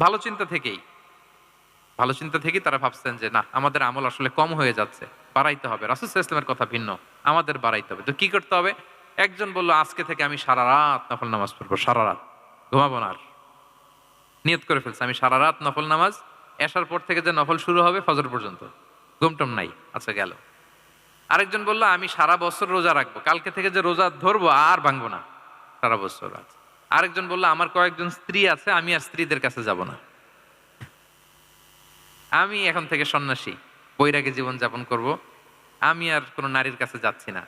ভালো চিন্তা থেকেই। ভালো চিন্তা থেকেই তারা ভাবছেন যে, না, আমাদের আমল আসলে কম হয়ে যাচ্ছে। বাড়াইতে হবে। রাসুল ইসলামের কথা ভিন্ন। আমাদের বাড়াইতে হবে। তো কি করতে হবে? একজন বলল, আজকে থেকে আমি সারা রাত নফল নামাজ পড়ব, সারা রাত। ঘুমাবো না আর। নিয়ত করে ফেলছে, আমি সারা রাত নফল নামাজ এসার পর থেকে যে নফল শুরু হবে ফজর পর্যন্ত। ঘুমটম নাই আচ্ছা গেল। আরেকজন বলল, আমি সারা বছর রোজা রাখব। কালকে থেকে যে রোজা ধরবো, আর ভাঙবো না। সারা বছর আছে আরেকজন বলল, আমার কয়েকজন স্ত্রী আছে, আমি আর স্ত্রীদের কাছে যাব না। আমি এখন থেকে সন্ন্যাসী, বৈরাগী জীবন যাপন করব। আমি আর কোনো নারীর কাছে যাচ্ছি না।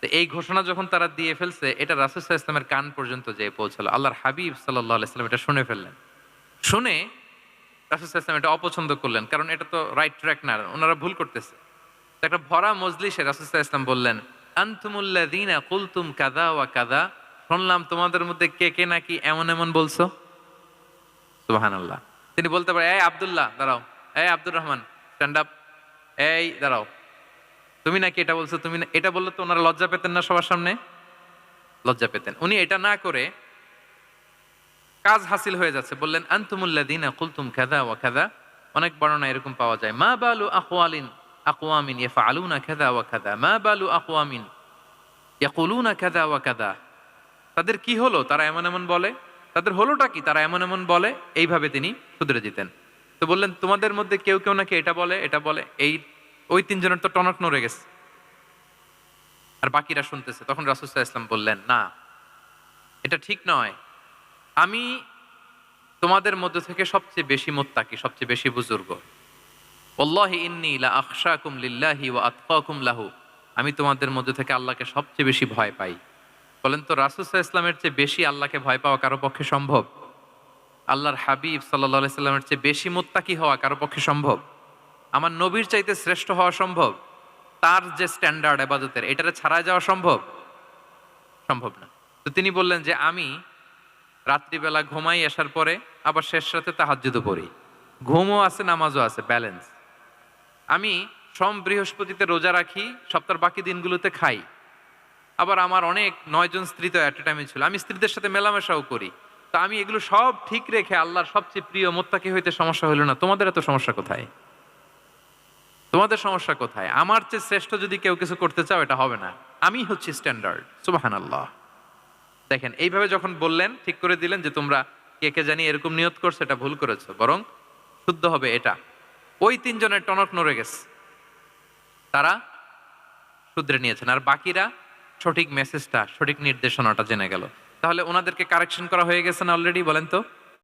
তো এই ঘোষণা যখন তারা দিয়ে ফেলছে, এটা রাসুসাহ ইসলামের কান পর্যন্ত যে পৌঁছালো। আল্লাহর হাবিব সাল্লাহ ইসলাম এটা শুনে ফেললেন। শুনে রাসুসাহ ইসলাম এটা অপছন্দ করলেন, কারণ এটা তো রাইট ট্র্যাক না, ওনারা ভুল করতেছে। একটা ভরা মজলিসে রাসুসাহ ইসলাম বললেন আন্তুমুল্লাদিনা কুলতুম কাদা ওয়া কাদা শুনলাম তোমাদের মধ্যে কে কে নাকি এমন এমন বলছো? সুবাহান আল্লাহ তিনি বলতে পারে, এই আব্দুল্লাহ, দাঁড়াও। এই আব্দুর রহমান স্ট্যান্ড আপ এই, দাঁড়াও। তুমি নাকি এটা বলছো? তুমি না- এটা বললে তো ওনারা লজ্জা পেতেন না সবার সামনে? লজ্জা পেতেন। উনি এটা না করে কাজ হাসিল হয়ে যাচ্ছে। বললেন আন্তুমুল্লাদিনা কুলতুম খাদা ওয়া খাদা অনেক বর্ণনা এরকম পাওয়া যায়। মা বালু আকওয়ালিন আকওয়ামিন ইয়াফআলুনা খাদা ওয়া খাদা মা বালু আকওয়ামিন ইয়াকুলুনা খাদা ওয়া খাদা তাদের কি হলো? তারা এমন এমন বলে। তাদের হলোটা কি? তারা এমন এমন বলে। এইভাবে তিনি শুধরে দিতেন। তো বললেন, তোমাদের মধ্যে কেউ কেউ নাকি এটা বলে এটা বলে? এই, ওই তিনজনের তো টনক নড়ে গেছে। আর বাকিরা শুনতেছে। তখন রাসুসাহ ইসলাম বললেন, না, এটা ঠিক নয়। আমি তোমাদের মধ্যে থেকে সবচেয়ে বেশি মোত্তাকি, সবচেয়ে বেশি বুজুর্গ। ওল্লাহি ইন্নি লা আখশাকুম লিল্লাহি ওয়া আতকাকুম লাহু। আমি তোমাদের মধ্যে থেকে আল্লাহকে সবচেয়ে বেশি ভয় পাই। বলেন তো রাসুসাহ ইসলামের চেয়ে বেশি আল্লাহকে ভয় পাওয়া কারও পক্ষে সম্ভব? আল্লাহর হাবিব সাল্লাহ সাল্লামের চেয়ে বেশি মোত্তাকি হওয়া কারও পক্ষে সম্ভব? আমার নবীর চাইতে শ্রেষ্ঠ হওয়া সম্ভব? তার যে স্ট্যান্ডার্ড আবাদতের, এটারে ছাড়া যাওয়া সম্ভব? সম্ভব না। তো তিনি বললেন যে, আমি রাত্রিবেলা ঘুমাই আসার পরে আবার শেষ রাতে তাহাজ্জুদও পড়ি। ঘুমও আছে, নামাজও আছে ব্যালেন্স আমি সম বৃহস্পতিতে রোজা রাখি, সপ্তাহের বাকি দিনগুলোতে খাই। আবার আমার অনেক নয়জন স্ত্রী তো অ্যাট এ টাইমে ছিল। আমি স্ত্রীদের সাথে মেলামেশাও করি। তো আমি এগুলো সব ঠিক রেখে আল্লাহর সবচেয়ে প্রিয় মোত্তাকি হইতে সমস্যা হলো না। তোমাদের এত সমস্যা কোথায়? তোমাদের সমস্যা কোথায়? আমার চেয়ে শ্রেষ্ঠ যদি কেউ কিছু করতে চাও, এটা হবে না। আমি হচ্ছি স্ট্যান্ডার্ড সুবাহান আল্লাহ দেখেন, এইভাবে যখন বললেন, ঠিক করে দিলেন যে তোমরা কে কে জানি এরকম নিয়ত করছ, এটা ভুল করেছ। বরং শুদ্ধ হবে এটা। ওই তিনজনের টনক নড়ে গেছে। তারা শুধরে নিয়েছেন। আর বাকিরা সঠিক মেসেজটা সঠিক নির্দেশনাটা জেনে গেল। তাহলে ওনাদেরকে কারেকশন করা হয়ে গেছে না অলরেডি বলেন তো?